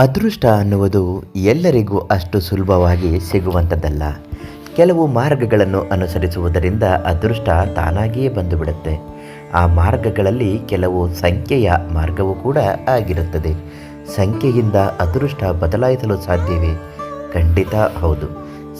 ಅದೃಷ್ಟ ಅನ್ನುವುದು ಎಲ್ಲರಿಗೂ ಅಷ್ಟು ಸುಲಭವಾಗಿ ಸಿಗುವಂಥದ್ದಲ್ಲ. ಕೆಲವು ಮಾರ್ಗಗಳನ್ನು ಅನುಸರಿಸುವುದರಿಂದ ಅದೃಷ್ಟ ತಾನಾಗಿಯೇ ಬಂದುಬಿಡುತ್ತೆ. ಆ ಮಾರ್ಗಗಳಲ್ಲಿ ಕೆಲವು ಸಂಖ್ಯೆಯ ಮಾರ್ಗವೂ ಕೂಡ ಆಗಿರುತ್ತದೆ. ಸಂಖ್ಯೆಯಿಂದ ಅದೃಷ್ಟ ಬದಲಾಯಿಸಲು ಸಾಧ್ಯವೇ? ಖಂಡಿತ ಹೌದು.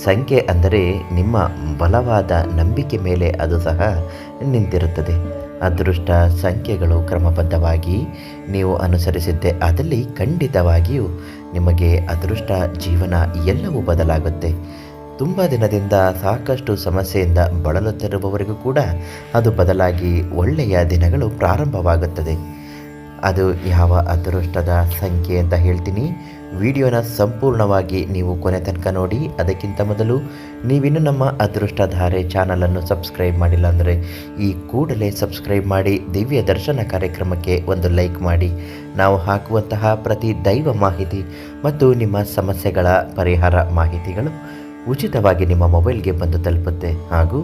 ಸಂಖ್ಯೆ ಅಂದರೆ ನಿಮ್ಮ ಬಲವಾದ ನಂಬಿಕೆ ಮೇಲೆ ಅದು ಸಹ ನಿಂತಿರುತ್ತದೆ. ಅದೃಷ್ಟ ಸಂಖ್ಯೆಗಳು ಕ್ರಮಬದ್ಧವಾಗಿ ನೀವು ಅನುಸರಿಸಿದ್ದೆ ಅದಲ್ಲಿ ಖಂಡಿತವಾಗಿಯೂ ನಿಮಗೆ ಅದೃಷ್ಟ ಜೀವನ ಎಲ್ಲವೂ ಬದಲಾಗುತ್ತೆ. ತುಂಬ ದಿನದಿಂದ ಸಾಕಷ್ಟು ಸಮಸ್ಯೆಯಿಂದ ಬಳಲುತ್ತಿರುವವರಿಗೂ ಕೂಡ ಅದು ಬದಲಾಗಿ ಒಳ್ಳೆಯ ದಿನಗಳು ಪ್ರಾರಂಭವಾಗುತ್ತದೆ. ಅದು ಯಾವ ಅದೃಷ್ಟದ ಸಂಖ್ಯೆ ಅಂತ ಹೇಳ್ತೀನಿ. ವಿಡಿಯೋನ ಸಂಪೂರ್ಣವಾಗಿ ನೀವು ಕೊನೆ ತನಕ ನೋಡಿ. ಅದಕ್ಕಿಂತ ಮೊದಲು ನೀವಿನ್ನೂ ನಮ್ಮ ಅದೃಷ್ಟಧಾರೆ ಚಾನಲನ್ನು ಸಬ್ಸ್ಕ್ರೈಬ್ ಮಾಡಿಲ್ಲ ಅಂದರೆ ಈ ಕೂಡಲೇ ಸಬ್ಸ್ಕ್ರೈಬ್ ಮಾಡಿ, ದಿವ್ಯ ದರ್ಶನ ಕಾರ್ಯಕ್ರಮಕ್ಕೆ ಒಂದು ಲೈಕ್ ಮಾಡಿ. ನಾವು ಹಾಕುವಂತಹ ಪ್ರತಿ ದೈವ ಮಾಹಿತಿ ಮತ್ತು ನಿಮ್ಮ ಸಮಸ್ಯೆಗಳ ಪರಿಹಾರ ಮಾಹಿತಿಗಳು ಉಚಿತವಾಗಿ ನಿಮ್ಮ ಮೊಬೈಲ್ಗೆ ಬಂದು ತಲುಪುತ್ತೆ. ಹಾಗೂ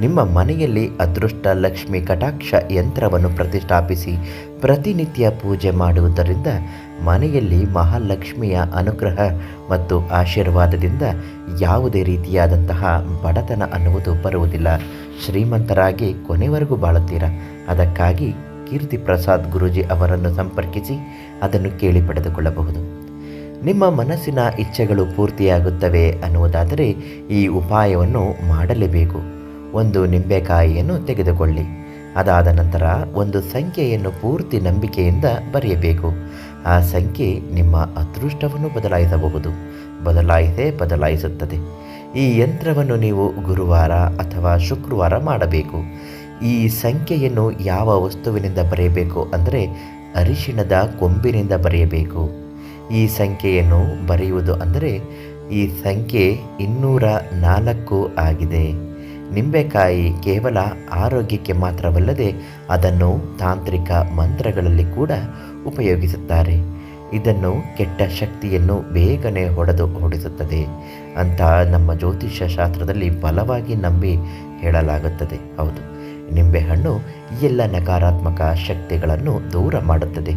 ನಿಮ್ಮ ಮನೆಯಲ್ಲಿ ಅದೃಷ್ಟ ಲಕ್ಷ್ಮಿ ಕಟಾಕ್ಷ ಯಂತ್ರವನ್ನು ಪ್ರತಿಷ್ಠಾಪಿಸಿ ಪ್ರತಿನಿತ್ಯ ಪೂಜೆ ಮಾಡುವುದರಿಂದ ಮನೆಯಲ್ಲಿ ಮಹಾಲಕ್ಷ್ಮಿಯ ಅನುಗ್ರಹ ಮತ್ತು ಆಶೀರ್ವಾದದಿಂದ ಯಾವುದೇ ರೀತಿಯಾದಂತಹ ಬಡತನ ಅನ್ನುವುದು ಬರುವುದಿಲ್ಲ. ಶ್ರೀಮಂತರಾಗಿ ಕೊನೆವರೆಗೂ ಬಾಳುತ್ತೀರಾ? ಅದಕ್ಕಾಗಿ ಕೀರ್ತಿ ಪ್ರಸಾದ್ ಗುರೂಜಿ ಅವರನ್ನು ಸಂಪರ್ಕಿಸಿ ಅದನ್ನು ಕೇಳಿ ಪಡೆದುಕೊಳ್ಳಬಹುದು. ನಿಮ್ಮ ಮನಸ್ಸಿನ ಇಚ್ಛೆಗಳು ಪೂರ್ತಿಯಾಗುತ್ತವೆ ಅನ್ನುವುದಾದರೆ ಈ ಉಪಾಯವನ್ನು ಮಾಡಲೇಬೇಕು. ಒಂದು ನಿಂಬೆಕಾಯಿಯನ್ನು ತೆಗೆದುಕೊಳ್ಳಿ. ಅದಾದ ನಂತರ ಒಂದು ಸಂಖ್ಯೆಯನ್ನು ಪೂರ್ತಿ ನಂಬಿಕೆಯಿಂದ ಬರೆಯಬೇಕು. ಆ ಸಂಖ್ಯೆ ನಿಮ್ಮ ಅದೃಷ್ಟವನ್ನು ಬದಲಾಯಿಸಬಹುದು. ಬದಲಾಯಿಸೇ ಬದಲಾಯಿಸುತ್ತದೆ. ಈ ಯಂತ್ರವನ್ನು ನೀವು ಗುರುವಾರ ಅಥವಾ ಶುಕ್ರವಾರ ಮಾಡಬೇಕು. ಈ ಸಂಖ್ಯೆಯನ್ನು ಯಾವ ವಸ್ತುವಿನಿಂದ ಬರೆಯಬೇಕು ಅಂದರೆ ಅರಿಶಿಣದ ಕೊಂಬಿನಿಂದ ಬರೆಯಬೇಕು. ಈ ಸಂಖ್ಯೆಯನ್ನು ಬರೆಯುವುದು ಅಂದರೆ ಈ ಸಂಖ್ಯೆ ಇನ್ನೂರ ನಾಲ್ಕು ಆಗಿದೆ. ನಿಂಬೆಕಾಯಿ ಕೇವಲ ಆರೋಗ್ಯಕ್ಕೆ ಮಾತ್ರವಲ್ಲದೆ ಅದನ್ನು ತಾಂತ್ರಿಕ ಮಂತ್ರಗಳಲ್ಲಿ ಕೂಡ ಉಪಯೋಗಿಸುತ್ತಾರೆ. ಇದನ್ನು ಕೆಟ್ಟ ಶಕ್ತಿಯನ್ನು ಬೇಗನೆ ಹೊಡೆದು ಹೊಡಿಸುತ್ತದೆ ಅಂತ ನಮ್ಮ ಜ್ಯೋತಿಷ್ಯ ಶಾಸ್ತ್ರದಲ್ಲಿ ಬಲವಾಗಿ ನಂಬಿ ಹೇಳಲಾಗುತ್ತದೆ. ಹೌದು, ನಿಂಬೆಹಣ್ಣು ಎಲ್ಲ ನಕಾರಾತ್ಮಕ ಶಕ್ತಿಗಳನ್ನು ದೂರ ಮಾಡುತ್ತದೆ.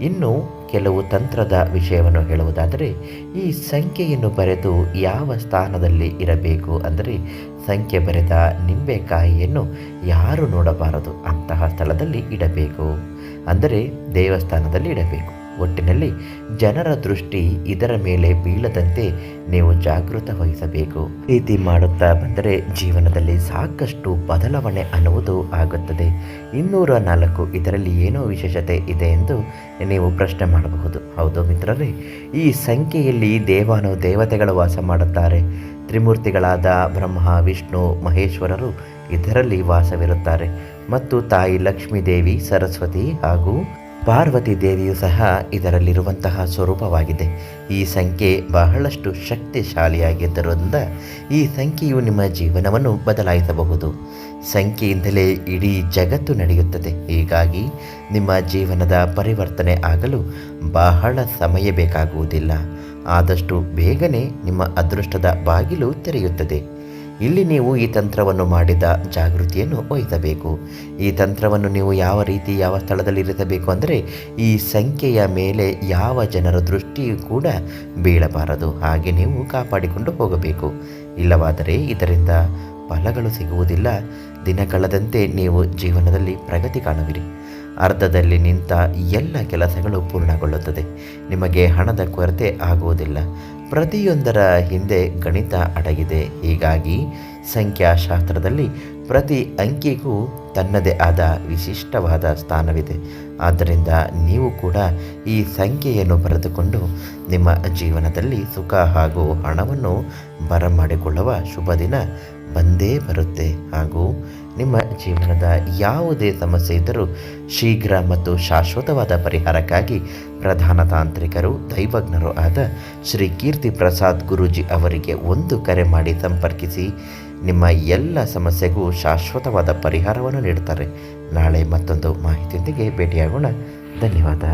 ಇನ್ನು ಕೆಲವು ತಂತ್ರದ ವಿಷಯವನ್ನು ಹೇಳುವುದಾದರೆ, ಈ ಸಂಖ್ಯೆಯನ್ನು ಬರೆದು ಯಾವ ಸ್ಥಾನದಲ್ಲಿ ಇರಬೇಕು ಅಂದರೆ, ಸಂಖ್ಯೆ ಬರೆದ ನಿಂಬೆಕಾಯಿಯನ್ನು ಯಾರು ನೋಡಬಾರದು ಅಂತಹ ಸ್ಥಳದಲ್ಲಿ ಇಡಬೇಕು. ಅಂದರೆ ದೇವಸ್ಥಾನದಲ್ಲಿ ಇಡಬೇಕು. ಒಟ್ಟಿನಲ್ಲಿ ಜನರ ದೃಷ್ಟಿ ಇದರ ಮೇಲೆ ಬೀಳದಂತೆ ನೀವು ಜಾಗೃತ ವಹಿಸಬೇಕು. ರೀತಿ ಮಾಡುತ್ತಾ ಬಂದರೆ ಜೀವನದಲ್ಲಿ ಸಾಕಷ್ಟು ಬದಲಾವಣೆ ಅನ್ನುವುದು ಆಗುತ್ತದೆ. ಇನ್ನೂರ ನಾಲ್ಕು ಇದರಲ್ಲಿ ಏನೋ ವಿಶೇಷತೆ ಇದೆ ಎಂದು ನೀವು ಪ್ರಶ್ನೆ ಮಾಡಬಹುದು. ಹೌದು ಮಿತ್ರರೇ, ಈ ಸಂಖ್ಯೆಯಲ್ಲಿ ದೇವಾನು ದೇವತೆಗಳು ವಾಸ ಮಾಡುತ್ತಾರೆ. ತ್ರಿಮೂರ್ತಿಗಳಾದ ಬ್ರಹ್ಮ, ವಿಷ್ಣು, ಮಹೇಶ್ವರರು ಇದರಲ್ಲಿ ವಾಸವಿರುತ್ತಾರೆ. ಮತ್ತು ತಾಯಿ ಲಕ್ಷ್ಮೀ ದೇವಿ ಸರಸ್ವತಿ ಹಾಗೂ ಪಾರ್ವತಿ ದೇವಿಯು ಸಹ ಇದರಲ್ಲಿರುವಂತಹ ಸ್ವರೂಪವಾಗಿದೆ. ಈ ಸಂಖ್ಯೆ ಬಹಳಷ್ಟು ಶಕ್ತಿಶಾಲಿಯಾಗಿದ್ದರಿಂದ ಈ ಸಂಖ್ಯೆಯು ನಿಮ್ಮ ಜೀವನವನ್ನು ಬದಲಾಯಿಸಬಹುದು. ಸಂಖ್ಯೆಯಿಂದಲೇ ಇಡೀ ಜಗತ್ತು ನಡೆಯುತ್ತದೆ. ಹೀಗಾಗಿ ನಿಮ್ಮ ಜೀವನದ ಪರಿವರ್ತನೆ ಆಗಲು ಬಹಳ ಸಮಯ ಬೇಕಾಗುವುದಿಲ್ಲ. ಆದಷ್ಟು ಬೇಗನೆ ನಿಮ್ಮ ಅದೃಷ್ಟದ ಬಾಗಿಲು ತೆರೆಯುತ್ತದೆ. ಇಲ್ಲಿ ನೀವು ಈ ತಂತ್ರವನ್ನು ಮಾಡಿದ ಜಾಗೃತಿಯನ್ನು ವಹಿಸಬೇಕು ಈ ತಂತ್ರವನ್ನು ನೀವು ಯಾವ ರೀತಿ ಯಾವ ಸ್ಥಳದಲ್ಲಿ ಇರಿಸಬೇಕು ಅಂದರೆ ಈ ಸಂಖ್ಯೆಯ ಮೇಲೆ ಯಾವ ಜನರ ದೃಷ್ಟಿಯೂ ಕೂಡ ಬೀಳಬಾರದು. ಹಾಗೆ ನೀವು ಕಾಪಾಡಿಕೊಂಡು ಹೋಗಬೇಕು. ಇಲ್ಲವಾದರೆ ಇದರಿಂದ ಫಲಗಳು ಸಿಗುವುದಿಲ್ಲ. ದಿನ ಕಳೆದಂತೆ ನೀವು ಜೀವನದಲ್ಲಿ ಪ್ರಗತಿ ಕಾಣುವಿರಿ. ಅರ್ಧದಲ್ಲಿ ನಿಂತ ಎಲ್ಲ ಕೆಲಸಗಳು ಪೂರ್ಣಗೊಳ್ಳುತ್ತದೆ. ನಿಮಗೆ ಹಣದ ಕೊರತೆ ಆಗುವುದಿಲ್ಲ. ಪ್ರತಿಯೊಂದರ ಹಿಂದೆ ಗಣಿತ ಅಡಗಿದೆ. ಹೀಗಾಗಿ ಸಂಖ್ಯಾಶಾಸ್ತ್ರದಲ್ಲಿ ಪ್ರತಿ ಅಂಕಿಗೂ ತನ್ನದೇ ಆದ ವಿಶಿಷ್ಟವಾದ ಸ್ಥಾನವಿದೆ. ಆದ್ದರಿಂದ ನೀವು ಕೂಡ ಈ ಸಂಖ್ಯೆಯನ್ನು ಬರೆದುಕೊಂಡು ನಿಮ್ಮ ಜೀವನದಲ್ಲಿ ಸುಖ ಹಾಗೂ ಹಣವನ್ನು ಬರಮಾಡಿಕೊಳ್ಳುವ ಶುಭ ದಿನ ಬಂದೇ ಬರುತ್ತೆ. ಹಾಗೂ ನಿಮ್ಮ ಜೀವನದ ಯಾವುದೇ ಸಮಸ್ಯೆ ಇದ್ದರೂ ಶೀಘ್ರ ಮತ್ತು ಶಾಶ್ವತವಾದ ಪರಿಹಾರಕ್ಕಾಗಿ ಪ್ರಧಾನ ತಾಂತ್ರಿಕರು, ದೈವಜ್ಞರು ಆದ ಶ್ರೀ ಕೀರ್ತಿ ಪ್ರಸಾದ್ ಗುರೂಜಿ ಅವರಿಗೆ ಒಂದು ಕರೆ ಮಾಡಿ ಸಂಪರ್ಕಿಸಿ, ನಿಮ್ಮ ಎಲ್ಲ ಸಮಸ್ಯೆಗೂ ಶಾಶ್ವತವಾದ ಪರಿಹಾರವನ್ನು ನೀಡುತ್ತಾರೆ. ನಾಳೆ ಮತ್ತೊಂದು ಮಾಹಿತಿಯೊಂದಿಗೆ ಭೇಟಿಯಾಗೋಣ. ಧನ್ಯವಾದ.